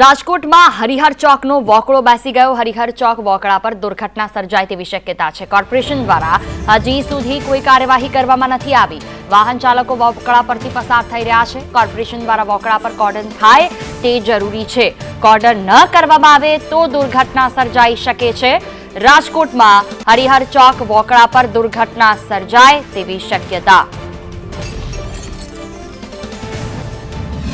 રાજકોટમાં હરિહર ચોકનો વોકળો બેસી ગયો. હરિહર ચોક વોકળા પર દુર્ઘટના સર્જાય તેવી શક્યતા છે. કોર્પોરેશન દ્વારા હજી સુધી કોઈ કાર્યવાહી કરવામાં નથી આવી. વાહન ચાલકો વોકળા પરથી પસાર થઈ રહ્યા છે. કોર્પોરેશન દ્વારા વોકળા પર કોર્ડન થાય તે જરૂરી છે. કોર્ડન ન કરવામાં આવે તો દુર્ઘટના સર્જાઈ શકે છે. રાજકોટમાં હરિહર ચોક વોકળા પર દુર્ઘટના સર્જાય તેવી શક્યતા.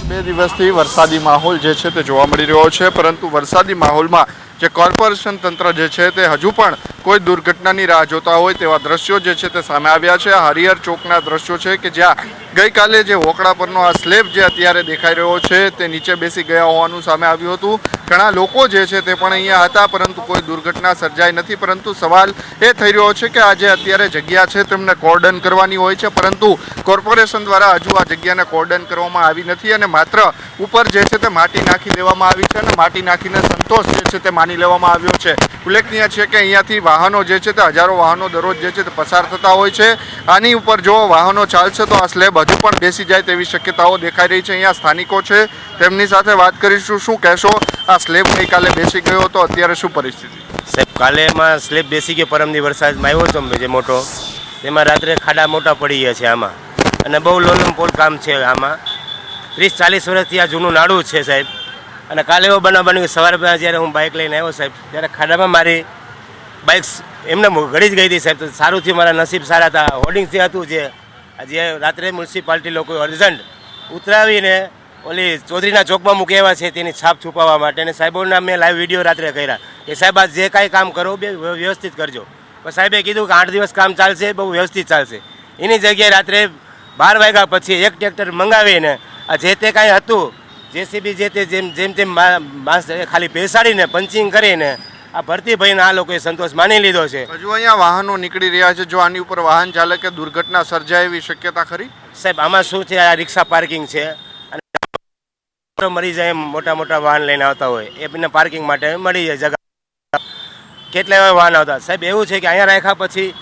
બે દિવસથી વરસાદી માહોલ જે છે તે જોવા મળી રહ્યો છે પરંતુ વરસાદી માહોલમાં જે કોર્પોરેશન તંત્ર જે છે તે હજુ પણ કોઈ દુર્ઘટનાની રાહ જોતા હોય તેવા દ્રશ્યો જે છે તે સામે આવ્યા છે. હરિહર ચોકના દ્રશ્યો છે કે જ્યાં ગઈકાલે જે વોકડા પરનો આ સ્લેબ જે અત્યારે દેખાઈ રહ્યો છે તે નીચે બેસી ગયા હોવાનું સામે આવ્યું હતું. ઘણા લોકો જે છે તે પણ અહીંયા હતા, પરંતુ કોઈ દુર્ઘટના સર્જાઈ નથી. પરંતુ સવાલ એ થઈ રહ્યો છે કે આ જે અત્યારે જગ્યા છે તેમને કોર્ડન કરવાની હોય છે, પરંતુ કોર્પોરેશન દ્વારા હજુ આ જગ્યાને કોર્ડન કરવામાં આવી નથી અને માત્ર ઉપર જે છે તે માટી નાખી દેવામાં આવી છે અને માટી નાખીને સંતોષ જે છે તે માની લેવામાં આવ્યો છે. ઉલ્લેખનીય છે કે અહીંયાથી વાહનો જે છે તે હજારો વાહનો દરરોજ જે છે તે પસાર થતા હોય છે. આની ઉપર જો વાહનો ચાલશે તો આ સ્લેબ હજુ પણ બેસી જાય તેવી શક્યતાઓ દેખાઈ રહી છે. અહીંયા સ્થાનિકો છે. તેમની સાથે વાત કરીશું. શું કહેશો? આ સ્લેબ ગઈકાલે બેસી ગયો હતો. અત્યારે શું પરિસ્થિતિ? સાહેબ, કાલે એમાં સ્લેબ બેસી ગયો. પરમદી વરસાદમાં આવ્યો હતો જે મોટો. તેમાં રાત્રે ખાડા મોટા પડી ગયા છે આમાં. અને બહુ લોલમ પોલ કામ છે આમાં. ત્રીસ ચાલીસ વર્ષથી આ જૂનું નાડું છે સાહેબ. અને કાલે એવો બનાવ બન્યો સવારે જ્યારે હું બાઇક લઈને આવ્યો સાહેબ, ત્યારે ખાડામાં મારી બાઇક એમને ઘડી જ ગઈ હતી સાહેબ. તો સારું થયું, મારા નસીબ સારા હતા. હોર્ડિંગ જે હતું જે જે રાત્રે મ્યુનિસિપાલિટી લોકો અર્જન્ટ ઉતરાવીને ઓલી ચૌધરીના ચોકમાં મૂકી આવ્યા છે તેની છાપ છુપાવવા માટે. અને સાહેબોના મેં લાઈવ વીડિયો રાત્રે કર્યા. કે સાહેબ આ જે કાંઈ કામ કરો, બે વ્યવસ્થિત કરજો. પણ સાહેબે કીધું કે આઠ દિવસ કામ ચાલશે, બહુ વ્યવસ્થિત ચાલશે. એની જગ્યાએ રાત્રે બાર વાગ્યા પછી એક ટ્રેક્ટર મંગાવીને, આ જે તે કાંઈ હતું જેસીબી જે તે જેમ જેમ તેમ મા- માણસ ખાલી બેસાડીને પંચિંગ કરીને આ ભરતી ભાઈને આ લોકોએ સંતોષ માની લીધો છે. હજુ અહીંયા વાહનો નીકળી રહ્યા છે. જો આની ઉપર વાહન ચાલકે દુર્ઘટના સર્જાય એવી શક્યતા ખરી? સાહેબ આમાં શું છે? આ રિક્ષા પાર્કિંગ છે. અને મરી જાય એમ મોટા મોટા વાહન લઈને આવતા હોય. એમને પાર્કિંગ માટે મળી જાય જગા કેટલા એવા વાહન આવતા. સાહેબ એવું છે કે અહીંયા રાખ્યા પછી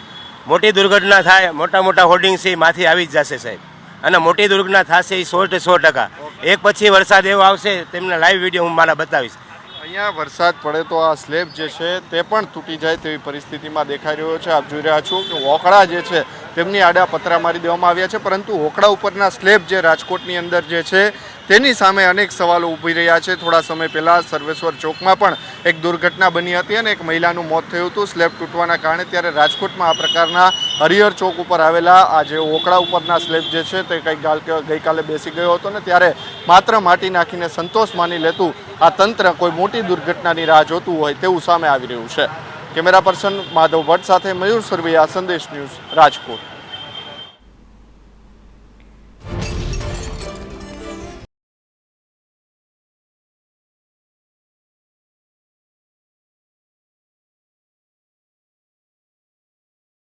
મોટી દુર્ઘટના થાય મોટા મોટા હોર્ડિંગ એ માથી આવી જ જશે સાહેબ. અને મોટી દુર્ઘટના થશે એ સો સો ટકા. એક પછી વરસાદ એવો આવશે તેમને લાઈવ વીડિયો હું મારા બતાવીશ. અહીંયા વરસાદ પડે તો આ સ્લેબ જે છે તે પણ તૂટી જાય તેવી પરિસ્થિતિમાં દેખાઈ રહ્યો છે. આપ જોઈ રહ્યા છો કે હોકડા જે છે તેમની આડા પતરા મારી દેવામાં આવ્યા છે પરંતુ હોકડા ઉપરના સ્લેબ જે રાજકોટની અંદર જે છે તેની સામે અનેક સવાલો ઊભી રહ્યા છે. થોડા સમય પહેલાં સર્વેશ્વર ચોકમાં પણ એક દુર્ઘટના બની હતી અને એક મહિલાનું મોત થયું હતું. સ્લેબ તૂટવાના કારણે ત્યારે રાજકોટમાં આ પ્રકારના હરિહર ચોક ઉપર આવેલા આ જે ઓકળા ઉપરના સ્લેબ જે છે તે કંઈક ગઈકાલે બેસી ગયો હતો ને ત્યારે માત્ર માટી નાખીને સંતોષ માની લેતું આ તંત્ર કોઈ મોટી દુર્ઘટનાની રાહ જોતું હોય તેવું સામે આવી રહ્યું છે. કેમેરા પર્સન માધવ ભટ્ટ સાથે મયુર સરવૈયા સંદેશ ન્યૂઝ રાજકોટ.